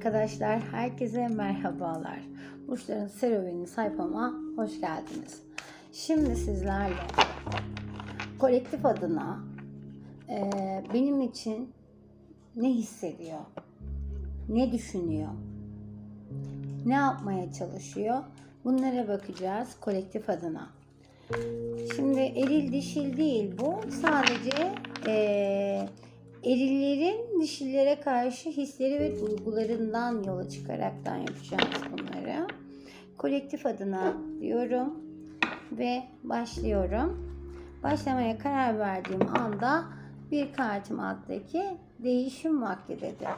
Arkadaşlar herkese merhabalar. Burçların serüveni sayfama hoş geldiniz. Şimdi sizlerle kolektif adına e, benim için ne hissediyor, ne düşünüyor, ne yapmaya çalışıyor bunlara bakacağız kolektif adına. Şimdi eril dişil değil bu. Sadece eee erillerin dişillere karşı hisleri ve duygularından yola çıkaraktan yapacağız bunları. Kolektif adına diyorum ve başlıyorum. Başlamaya karar verdiğim anda bir kartım alttaki değişim vakti dedi.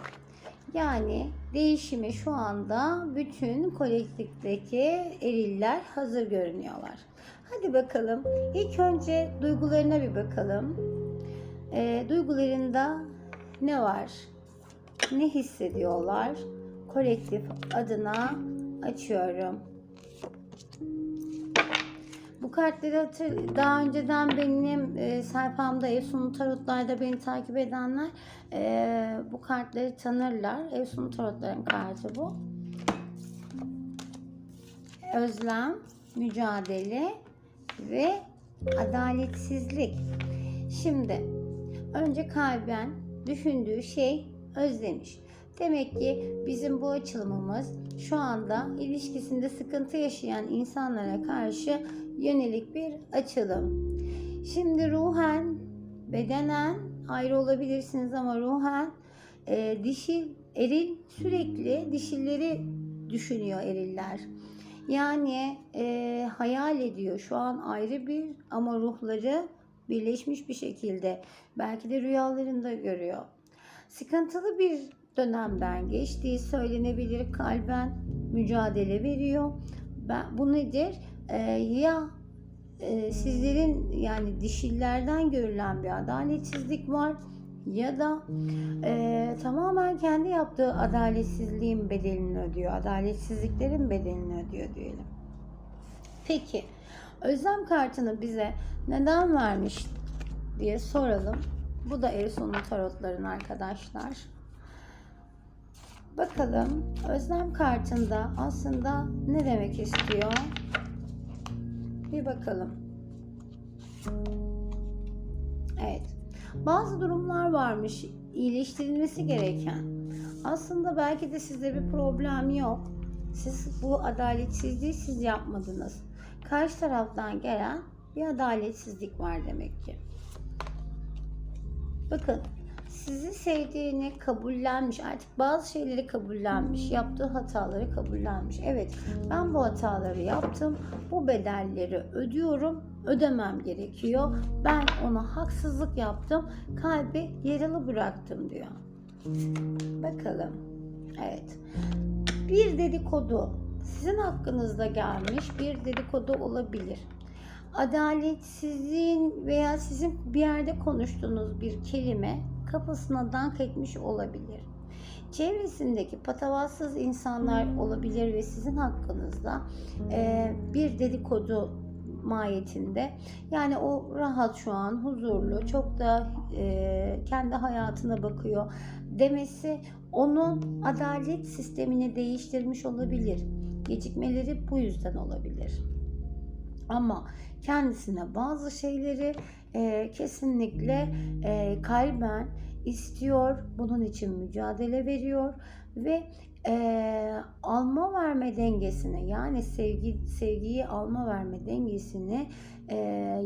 Yani değişimi şu anda bütün kolektifteki eriller hazır görünüyorlar. Hadi bakalım. İlk önce duygularına bir bakalım. E, duygularında ne var? Ne hissediyorlar? Kolektif adına açıyorum. Bu kartları hatır, daha önceden benim e, sayfamda Efsun'un Tarotlar'da beni takip edenler e, bu kartları tanırlar. Efsun'un Tarotlar'ın kartı bu. Özlem, mücadele ve adaletsizlik. Şimdi önce kalben düşündüğü şey özlemiş. Demek ki bizim bu açılımımız şu anda ilişkisinde sıkıntı yaşayan insanlara karşı yönelik bir açılım. Şimdi ruhen, bedenen ayrı olabilirsiniz ama ruhen e, dişil, eril sürekli dişilleri düşünüyor eriller. Yani e, hayal ediyor şu an ayrı bir ama ruhları birleşmiş bir şekilde. Belki de rüyalarında görüyor. Sıkıntılı bir dönemden geçtiği söylenebilir. Kalben mücadele veriyor. Ben, bu nedir? Ee, ya e, sizlerin yani dişillerden görülen bir adaletsizlik var ya da e, tamamen kendi yaptığı adaletsizliğin bedelini ödüyor. Adaletsizliklerin bedelini ödüyor diyelim. Peki özlem kartını bize neden vermiş diye soralım. Bu da Erison'un tarotların arkadaşlar. Bakalım özlem kartında aslında ne demek istiyor? Bir bakalım. Evet. Bazı durumlar varmış iyileştirilmesi gereken. Aslında belki de sizde bir problem yok. Siz bu adaletsizliği siz yapmadınız. Karşı taraftan gelen bir adaletsizlik var demek ki. Bakın sizi sevdiğini kabullenmiş artık bazı şeyleri kabullenmiş yaptığı hataları kabullenmiş. Evet ben bu hataları yaptım bu bedelleri ödüyorum ödemem gerekiyor. Ben ona haksızlık yaptım kalbi yaralı bıraktım diyor. Bakalım. Evet. Bir dedikodu sizin hakkınızda gelmiş bir dedikodu olabilir adaletsizliğin veya sizin bir yerde konuştuğunuz bir kelime kafasına dank etmiş olabilir. Çevresindeki patavatsız insanlar olabilir ve sizin hakkınızda e, bir dedikodu mahiyetinde yani o rahat şu an huzurlu çok da e, kendi hayatına bakıyor demesi onun adalet sistemini değiştirmiş olabilir. Gecikmeleri bu yüzden olabilir. Ama kendisine bazı şeyleri e, kesinlikle e, kalben istiyor. Bunun için mücadele veriyor ve e, alma verme dengesini yani sevgi sevgiyi alma verme dengesini e,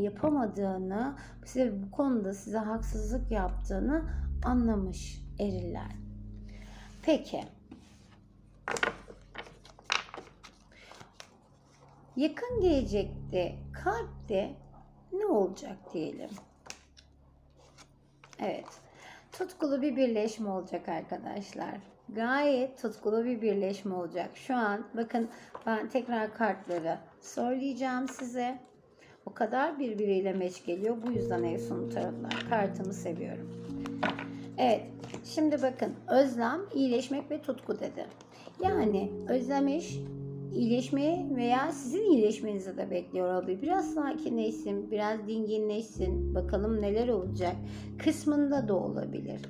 yapamadığını size bu konuda size haksızlık yaptığını anlamış eriller. Peki. Yakın gelecekte kalpte ne olacak diyelim. Evet. Tutkulu bir birleşme olacak arkadaşlar. Gayet tutkulu bir birleşme olacak. Şu an bakın ben tekrar kartları söyleyeceğim size. O kadar birbiriyle meç geliyor. Bu yüzden ev sonu tarotlar. Kartımı seviyorum. Evet. Şimdi bakın özlem, iyileşmek ve tutku dedi. Yani özlemiş, iyileşmeye veya sizin iyileşmenizi de bekliyor olabilir. Biraz sakinleşsin, biraz dinginleşsin, bakalım neler olacak kısmında da olabilir.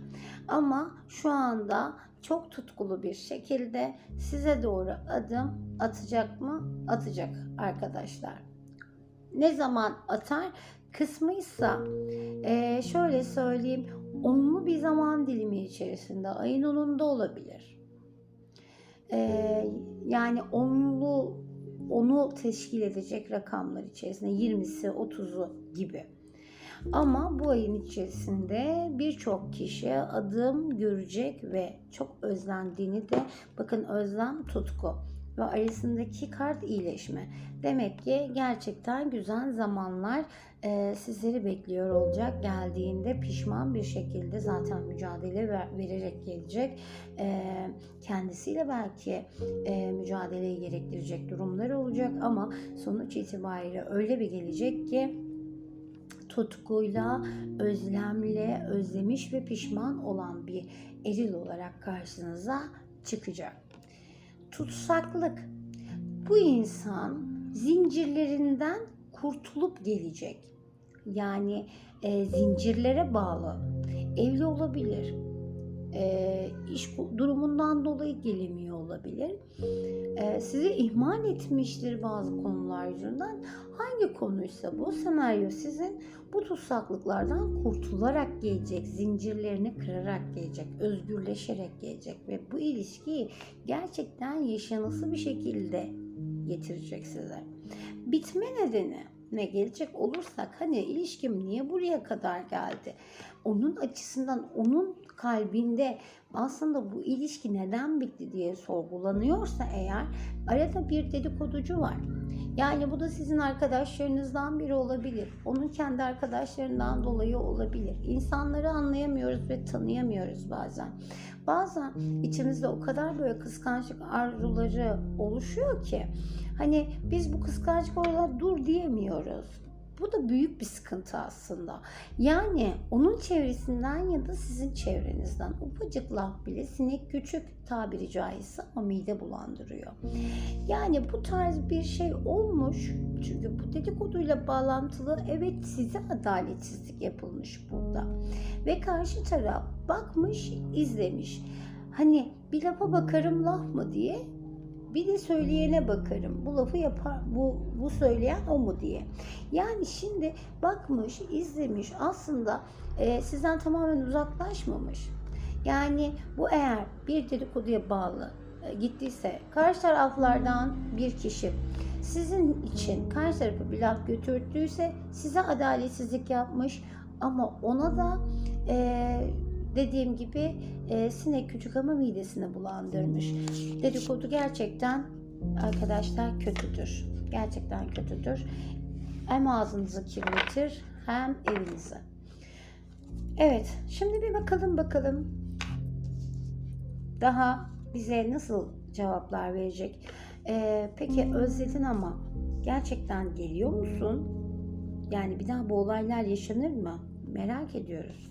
Ama şu anda çok tutkulu bir şekilde size doğru adım atacak mı? Atacak arkadaşlar. Ne zaman atar? Kısmıysa eee, şöyle söyleyeyim onlu bir zaman dilimi içerisinde ayın 10'unda olabilir. Eee, yani onlu onu teşkil edecek rakamlar içerisinde 20'si 30'u gibi. Ama bu ayın içerisinde birçok kişi adım görecek ve çok özlendiğini de bakın özlem tutku ve arasındaki kart iyileşme. Demek ki gerçekten güzel zamanlar e, sizleri bekliyor olacak. Geldiğinde pişman bir şekilde zaten mücadele ver- vererek gelecek. E, kendisiyle belki e, mücadeleyi gerektirecek durumlar olacak ama sonuç itibariyle öyle bir gelecek ki tutkuyla, özlemle, özlemiş ve pişman olan bir eril olarak karşınıza çıkacak. Tutsaklık. Bu insan zincirlerinden kurtulup gelecek. Yani e, zincirlere bağlı. Evli olabilir. E, iş durumundan dolayı gelemiyor olabilir. Sizi ihmal etmiştir bazı konular yüzünden. Hangi konuysa bu senaryo sizin bu tutsaklıklardan kurtularak gelecek, zincirlerini kırarak gelecek, özgürleşerek gelecek ve bu ilişkiyi gerçekten yaşanası bir şekilde getirecek size. Bitme nedeni ne gelecek olursak hani ilişkim niye buraya kadar geldi? Onun açısından onun kalbinde aslında bu ilişki neden bitti diye sorgulanıyorsa eğer arada bir dedikoducu var. Yani bu da sizin arkadaşlarınızdan biri olabilir. Onun kendi arkadaşlarından dolayı olabilir. İnsanları anlayamıyoruz ve tanıyamıyoruz bazen. Bazen içimizde o kadar böyle kıskançlık arzuları oluşuyor ki hani biz bu kıskançlık oralar dur diyemiyoruz. Bu da büyük bir sıkıntı aslında. Yani onun çevresinden ya da sizin çevrenizden ufacık laf bile sinek küçük tabiri caizse ama mide bulandırıyor. Yani bu tarz bir şey olmuş. Çünkü bu dedikoduyla bağlantılı evet size adaletsizlik yapılmış burada. Ve karşı taraf bakmış, izlemiş. Hani bir lafa bakarım laf mı diye bir de söyleyene bakarım. Bu lafı yapar, bu, bu söyleyen o mu diye. Yani şimdi bakmış, izlemiş aslında e, sizden tamamen uzaklaşmamış. Yani bu eğer bir dedikoduya bağlı e, gittiyse karşı taraflardan bir kişi sizin için karşı tarafa bir laf götürdüyse size adaletsizlik yapmış ama ona da e, dediğim gibi e, sinek küçük ama midesini bulandırmış. Dedikodu gerçekten arkadaşlar kötüdür. Gerçekten kötüdür. Hem ağzınızı kirletir hem evinizi. Evet, şimdi bir bakalım bakalım. Daha bize nasıl cevaplar verecek? Ee, peki özledin ama gerçekten geliyor musun? Yani bir daha bu olaylar yaşanır mı? Merak ediyoruz.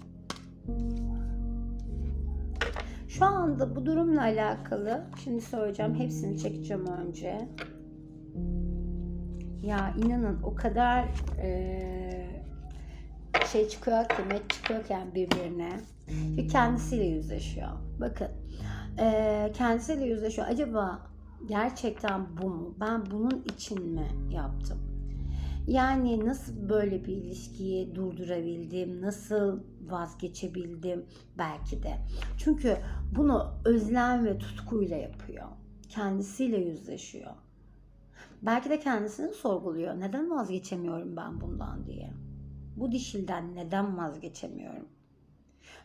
Şu anda bu durumla alakalı şimdi söyleyeceğim hepsini çekeceğim önce. Ya inanın o kadar eee, şey çıkıyor ki met çıkıyorken birbirine ve kendisiyle yüzleşiyor. Bakın eee, kendisiyle yüzleşiyor. Acaba gerçekten bu mu? Ben bunun için mi yaptım? Yani nasıl böyle bir ilişkiyi durdurabildim? Nasıl vazgeçebildim belki de. Çünkü bunu özlem ve tutkuyla yapıyor. Kendisiyle yüzleşiyor. Belki de kendisini sorguluyor. Neden vazgeçemiyorum ben bundan diye. Bu dişilden neden vazgeçemiyorum?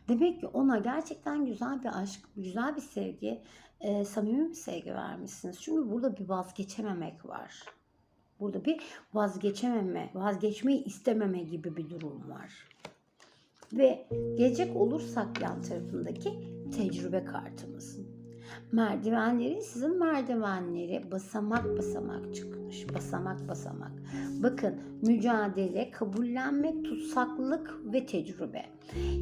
Demek ki ona gerçekten güzel bir aşk, güzel bir sevgi, e, samimi bir sevgi vermişsiniz. Çünkü burada bir vazgeçememek var. Burada bir vazgeçememe, vazgeçmeyi istememe gibi bir durum var. Ve gelecek olursak yan tarafındaki tecrübe kartımız. Merdivenlerin sizin merdivenleri basamak basamak çıkmış. Basamak basamak. Bakın mücadele, kabullenmek, tutsaklık ve tecrübe.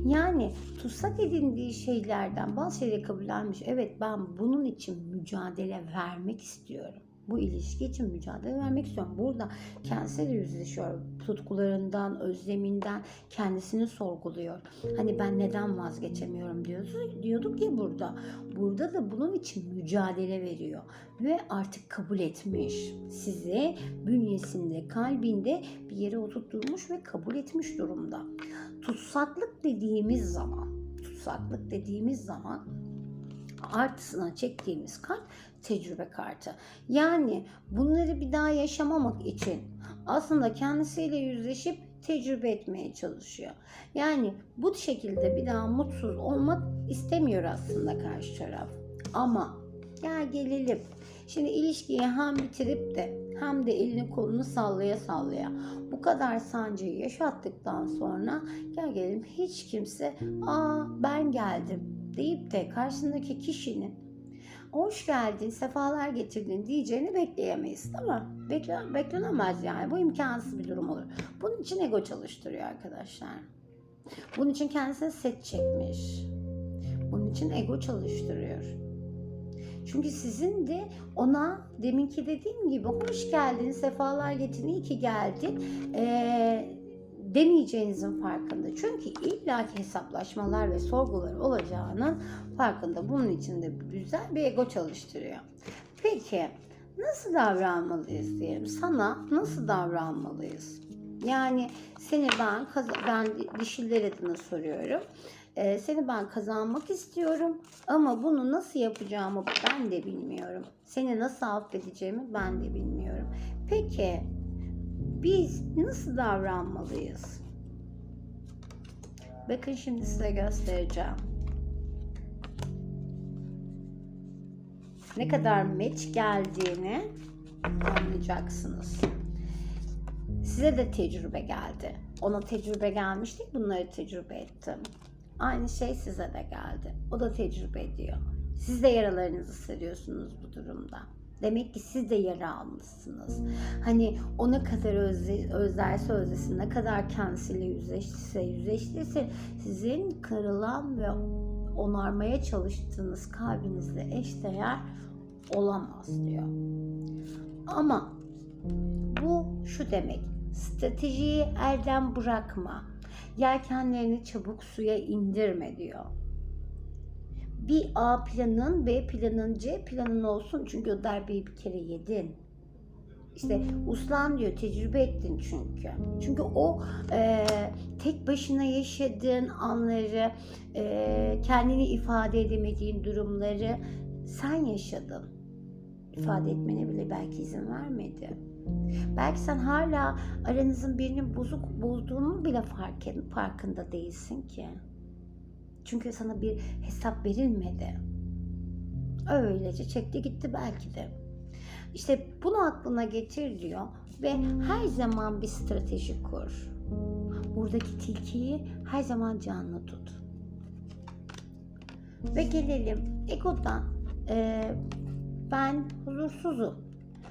Yani tutsak edindiği şeylerden bazı şeyleri kabullenmiş. Evet ben bunun için mücadele vermek istiyorum. Bu ilişki için mücadele vermek istiyorum. Burada kendisiyle yüzleşiyor. Tutkularından, özleminden kendisini sorguluyor. Hani ben neden vazgeçemiyorum diyoruz, diyorduk ya burada. Burada da bunun için mücadele veriyor. Ve artık kabul etmiş. Sizi bünyesinde, kalbinde bir yere oturtturmuş ve kabul etmiş durumda. Tutsaklık dediğimiz zaman, tutsaklık dediğimiz zaman artısına çektiğimiz kart tecrübe kartı. Yani bunları bir daha yaşamamak için aslında kendisiyle yüzleşip tecrübe etmeye çalışıyor. Yani bu şekilde bir daha mutsuz olmak istemiyor aslında karşı taraf. Ama ya gelelim. Şimdi ilişkiyi hem bitirip de hem de elini kolunu sallaya sallaya bu kadar sancıyı yaşattıktan sonra gel gelelim hiç kimse aa ben geldim deyip de karşısındaki kişinin hoş geldin, sefalar getirdin diyeceğini bekleyemeyiz? Bekle, beklenemez yani. Bu imkansız bir durum olur. Bunun için ego çalıştırıyor arkadaşlar. Bunun için kendisine set çekmiş. Bunun için ego çalıştırıyor. Çünkü sizin de ona deminki dediğim gibi hoş geldin, sefalar getirdin, iyi ki geldin ee, demeyeceğinizin farkında. Çünkü illaki hesaplaşmalar ve sorgular olacağının farkında. Bunun için de güzel bir ego çalıştırıyor. Peki nasıl davranmalıyız diyelim. Sana nasıl davranmalıyız? Yani seni ben ben dişiler adına soruyorum. Ee, seni ben kazanmak istiyorum ama bunu nasıl yapacağımı ben de bilmiyorum. Seni nasıl affedeceğimi ben de bilmiyorum. Peki biz nasıl davranmalıyız? Bakın şimdi size göstereceğim. Ne kadar meç geldiğini anlayacaksınız. Size de tecrübe geldi. Ona tecrübe gelmişti, bunları tecrübe ettim. Aynı şey size de geldi. O da tecrübe ediyor. Siz de yaralarınızı sarıyorsunuz bu durumda. Demek ki siz de yara almışsınız. Hani o ne kadar özle, özlerse özlesin, ne kadar kendisiyle yüzleştiyse yüzleştiyse sizin kırılan ve onarmaya çalıştığınız kalbinizle eşdeğer olamaz diyor. Ama bu şu demek. Stratejiyi elden bırakma. Yelkenlerini çabuk suya indirme diyor bir A planın, B planın, C planın olsun. Çünkü o darbeyi bir kere yedin. İşte uslan diyor, tecrübe ettin çünkü. Çünkü o e, tek başına yaşadığın anları, e, kendini ifade edemediğin durumları sen yaşadın. İfade etmene bile belki izin vermedi. Belki sen hala aranızın birinin bozuk bulduğunu bile fark, farkında değilsin ki. Çünkü sana bir hesap verilmedi. Öylece çekti gitti belki de. İşte bunu aklına getir diyor ve her zaman bir strateji kur. Buradaki tilkiyi her zaman canlı tut. Ve gelelim egodan. Ee, ben huzursuzum.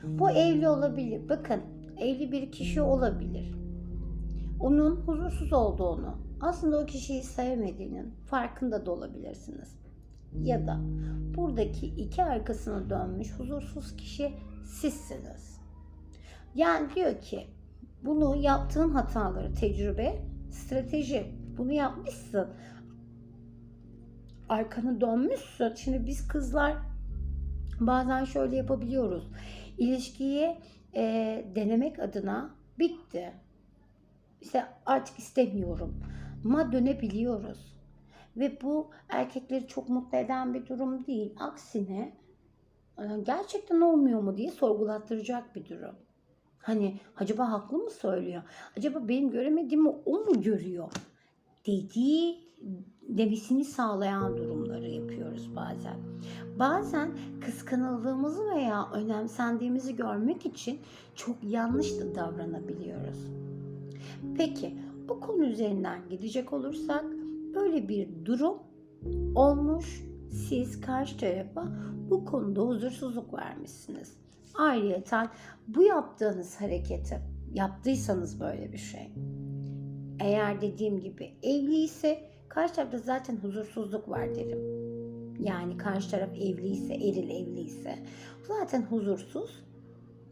Bu evli olabilir. Bakın evli bir kişi olabilir. Onun huzursuz olduğunu, aslında o kişiyi sevmediğinin farkında da olabilirsiniz. Ya da buradaki iki arkasına dönmüş huzursuz kişi sizsiniz. Yani diyor ki bunu yaptığın hataları tecrübe, strateji. Bunu yapmışsın. Arkanı dönmüşsün. Şimdi biz kızlar bazen şöyle yapabiliyoruz. İlişkiyi e, denemek adına bitti. İşte artık istemiyorum ma dönebiliyoruz. Ve bu erkekleri çok mutlu eden bir durum değil. Aksine e, gerçekten olmuyor mu diye sorgulattıracak bir durum. Hani acaba haklı mı söylüyor? Acaba benim göremediğimi o mu görüyor? Dediği demesini sağlayan durumları yapıyoruz bazen. Bazen kıskanıldığımızı veya önemsendiğimizi görmek için çok yanlış da davranabiliyoruz. Peki bu konu üzerinden gidecek olursak böyle bir durum olmuş. Siz karşı tarafa bu konuda huzursuzluk vermişsiniz. Ayrıca bu yaptığınız hareketi yaptıysanız böyle bir şey. Eğer dediğim gibi evli ise karşı tarafta zaten huzursuzluk var derim. Yani karşı taraf evliyse, eril evliyse zaten huzursuz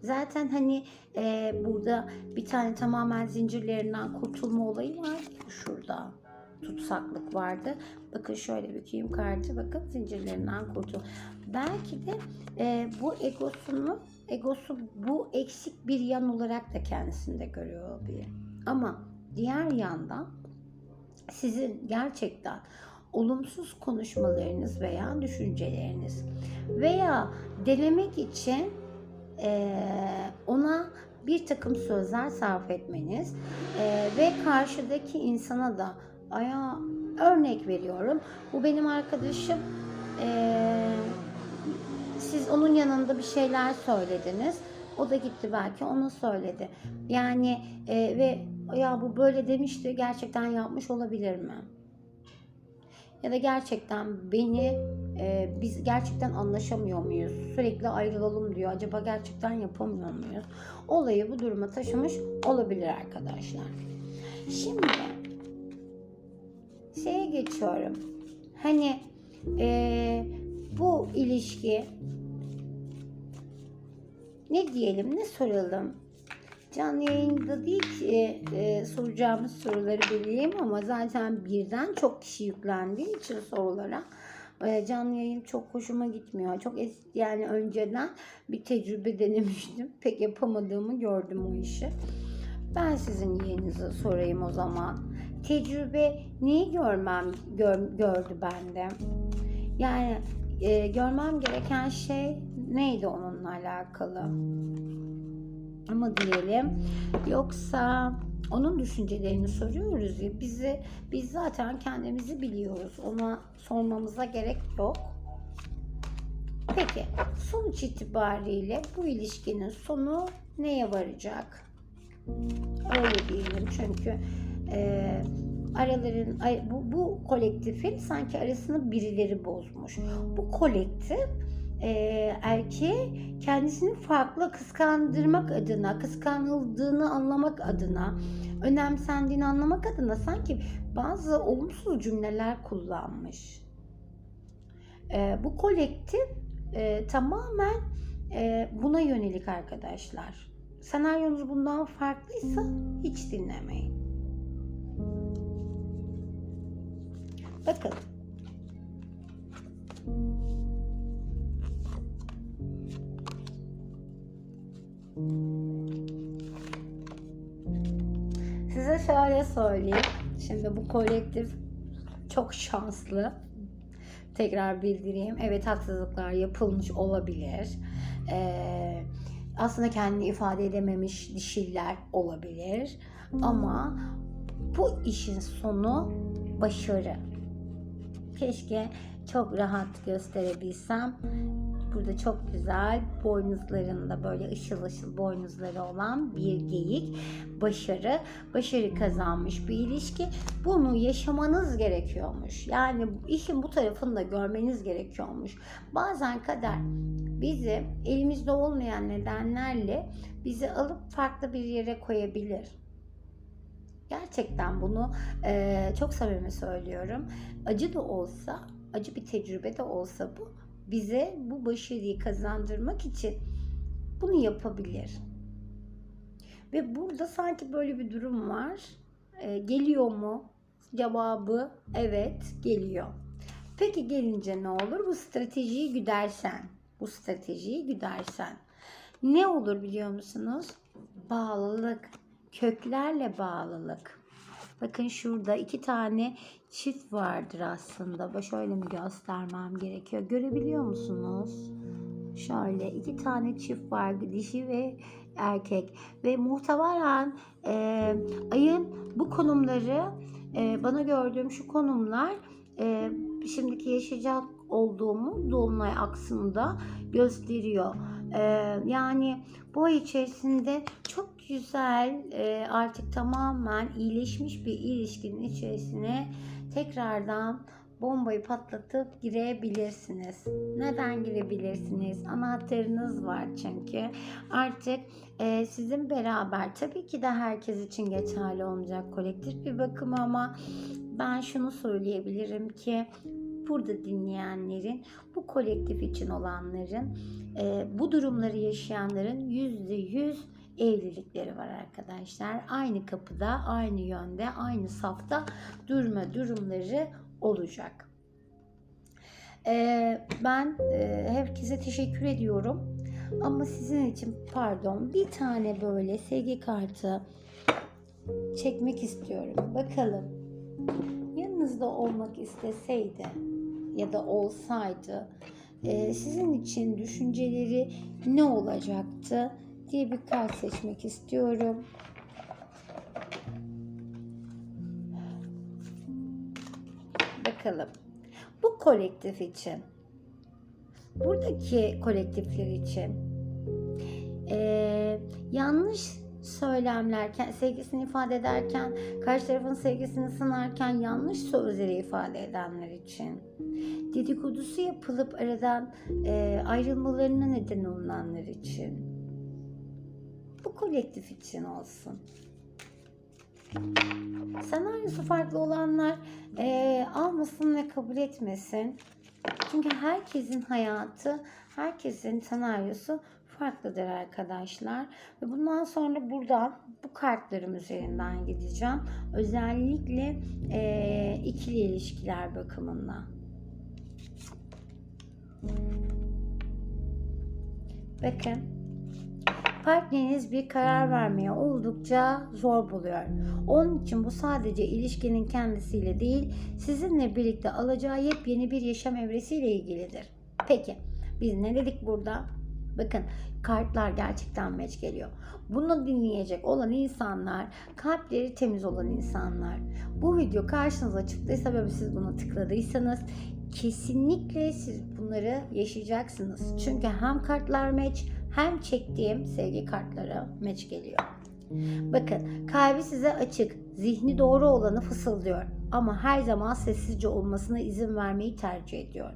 Zaten hani e, burada bir tane tamamen zincirlerinden kurtulma olayı var şurada tutsaklık vardı. Bakın şöyle bükeyim kartı. Bakın zincirlerinden kurtul. Belki de e, bu egosunu egosu bu eksik bir yan olarak da kendisinde görüyor olabilir. Ama diğer yandan sizin gerçekten olumsuz konuşmalarınız veya düşünceleriniz veya denemek için ona bir takım sözler sarf etmeniz eee, ve karşıdaki insana da aya örnek veriyorum. Bu benim arkadaşım. Eee, siz onun yanında bir şeyler söylediniz. O da gitti belki ona söyledi. Yani eee, ve ya bu böyle demişti gerçekten yapmış olabilir mi? Ya da gerçekten beni e, biz gerçekten anlaşamıyor muyuz? Sürekli ayrılalım diyor. Acaba gerçekten yapamıyor muyuz? Olayı bu duruma taşımış olabilir arkadaşlar. Şimdi şeye geçiyorum. Hani e, bu ilişki ne diyelim ne soralım? Canlı yayında değil ki e, soracağımız soruları bileyim ama zaten birden çok kişi yüklendiği için sorulara e, canlı yayın çok hoşuma gitmiyor. Çok es yani önceden bir tecrübe denemiştim. Pek yapamadığımı gördüm o işi. Ben sizin yerinize sorayım o zaman. Tecrübe neyi görmem gör- gördü bende? Yani e, görmem gereken şey neydi onunla alakalı? Ama diyelim yoksa onun düşüncelerini soruyoruz ya bizi biz zaten kendimizi biliyoruz. Ona sormamıza gerek yok. Peki sonuç itibariyle bu ilişkinin sonu neye varacak? Öyle diyelim çünkü e, araların bu, bu kolektifin sanki arasını birileri bozmuş. Bu kolektif e, erkeği kendisini farklı kıskandırmak adına, kıskanıldığını anlamak adına, önemsendiğini anlamak adına sanki bazı olumsuz cümleler kullanmış. E, bu kolektif e, tamamen e, buna yönelik arkadaşlar. Senaryonuz bundan farklıysa hiç dinlemeyin. Bakın. Size şöyle söyleyeyim. Şimdi bu kolektif çok şanslı. Tekrar bildireyim. Evet haksızlıklar yapılmış olabilir. Ee, aslında kendini ifade edememiş dişiller olabilir. Ama bu işin sonu başarı. Keşke çok rahat gösterebilsem. Burada çok güzel boynuzlarında böyle ışıl ışıl boynuzları olan bir geyik. Başarı, başarı kazanmış bir ilişki. Bunu yaşamanız gerekiyormuş. Yani işin bu tarafını da görmeniz gerekiyormuş. Bazen kader bizi elimizde olmayan nedenlerle bizi alıp farklı bir yere koyabilir. Gerçekten bunu e, çok samimi söylüyorum. Acı da olsa, acı bir tecrübe de olsa bu bize bu başarıyı kazandırmak için bunu yapabilir. Ve burada sanki böyle bir durum var. E, geliyor mu? Cevabı evet geliyor. Peki gelince ne olur? Bu stratejiyi güdersen, bu stratejiyi güdersen ne olur biliyor musunuz? Bağlılık, köklerle bağlılık. Bakın şurada iki tane çift vardır aslında. Şöyle mi göstermem gerekiyor? Görebiliyor musunuz? Şöyle iki tane çift var dişi ve erkek ve muhtemelen e, ayın bu konumları e, bana gördüğüm şu konumlar e, şimdiki yaşayacak olduğumu dolunay aksında gösteriyor. E, yani bu ay içerisinde çok güzel e, artık tamamen iyileşmiş bir ilişkinin içerisine tekrardan bombayı patlatıp girebilirsiniz. Neden girebilirsiniz? Anahtarınız var çünkü. Artık e, sizin beraber tabii ki de herkes için geçerli olmayacak kolektif bir bakım ama ben şunu söyleyebilirim ki burada dinleyenlerin, bu kolektif için olanların, e, bu durumları yaşayanların yüzde yüz evlilikleri var arkadaşlar. Aynı kapıda, aynı yönde, aynı safta durma durumları olacak. E, ben e, herkese teşekkür ediyorum. Ama sizin için pardon bir tane böyle sevgi kartı çekmek istiyorum. Bakalım yanınızda olmak isteseydi ya da olsaydı e, sizin için düşünceleri ne olacaktı diye bir kart seçmek istiyorum. Bakalım. Bu kolektif için buradaki kolektifler için eee, yanlış söylemlerken, sevgisini ifade ederken, karşı tarafın sevgisini sınarken yanlış sözleri ifade edenler için, dedikodusu yapılıp aradan eee, ayrılmalarına neden olanlar için, bu kolektif için olsun. Senaryosu farklı olanlar eee, almasın ve kabul etmesin. Çünkü herkesin hayatı, herkesin senaryosu farklıdır arkadaşlar. Ve bundan sonra buradan bu kartlarım üzerinden gideceğim. Özellikle eee, ikili ilişkiler bakımından. Bakın. Partneriniz bir karar vermeye oldukça zor buluyor. Onun için bu sadece ilişkinin kendisiyle değil, sizinle birlikte alacağı yepyeni bir yaşam evresiyle ilgilidir. Peki, biz ne dedik burada? Bakın, kartlar gerçekten meç geliyor. Bunu dinleyecek olan insanlar, kalpleri temiz olan insanlar. Bu video karşınıza çıktıysa ve siz bunu tıkladıysanız kesinlikle siz bunları yaşayacaksınız. Çünkü hem kartlar meç hem çektiğim sevgi kartları meç geliyor. Bakın kalbi size açık, zihni doğru olanı fısıldıyor ama her zaman sessizce olmasına izin vermeyi tercih ediyor.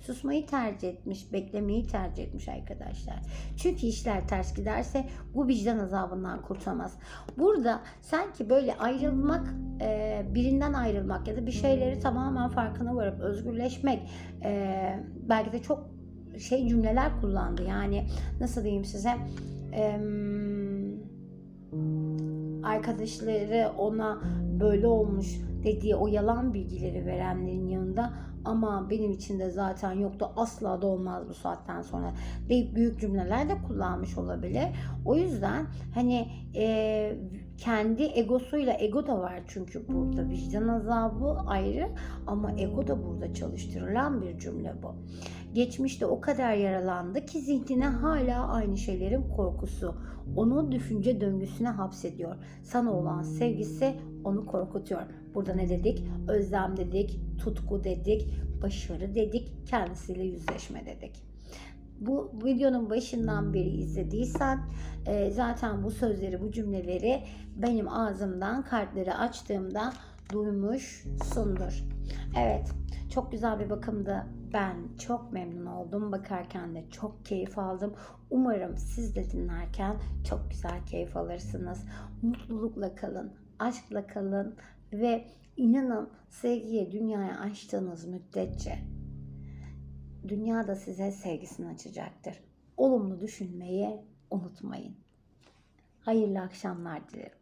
Susmayı tercih etmiş, beklemeyi tercih etmiş arkadaşlar. Çünkü işler ters giderse bu vicdan azabından kurtulamaz. Burada sanki böyle ayrılmak, e, birinden ayrılmak ya da bir şeyleri tamamen farkına varıp özgürleşmek e, belki de çok şey cümleler kullandı. Yani nasıl diyeyim size? Arkadaşları ona böyle olmuş dediği o yalan bilgileri verenlerin yanında ama benim için de zaten yoktu asla da olmaz bu saatten sonra deyip büyük cümleler de kullanmış olabilir. O yüzden hani e, kendi egosuyla ego da var çünkü burada vicdan azabı ayrı ama ego da burada çalıştırılan bir cümle bu. Geçmişte o kadar yaralandı ki zihnine hala aynı şeylerin korkusu onu düşünce döngüsüne hapsediyor. Sana olan sevgisi onu korkutuyor. Burada ne dedik? Özlem dedik, tutku dedik, başarı dedik, kendisiyle yüzleşme dedik. Bu videonun başından beri izlediysen e, zaten bu sözleri, bu cümleleri benim ağzımdan kartları açtığımda duymuşsundur. Evet, çok güzel bir bakımdı. Ben çok memnun oldum. Bakarken de çok keyif aldım. Umarım siz de dinlerken çok güzel keyif alırsınız. Mutlulukla kalın, aşkla kalın ve inanın sevgiye, dünyaya açtığınız müddetçe dünya da size sevgisini açacaktır. Olumlu düşünmeyi unutmayın. Hayırlı akşamlar dilerim.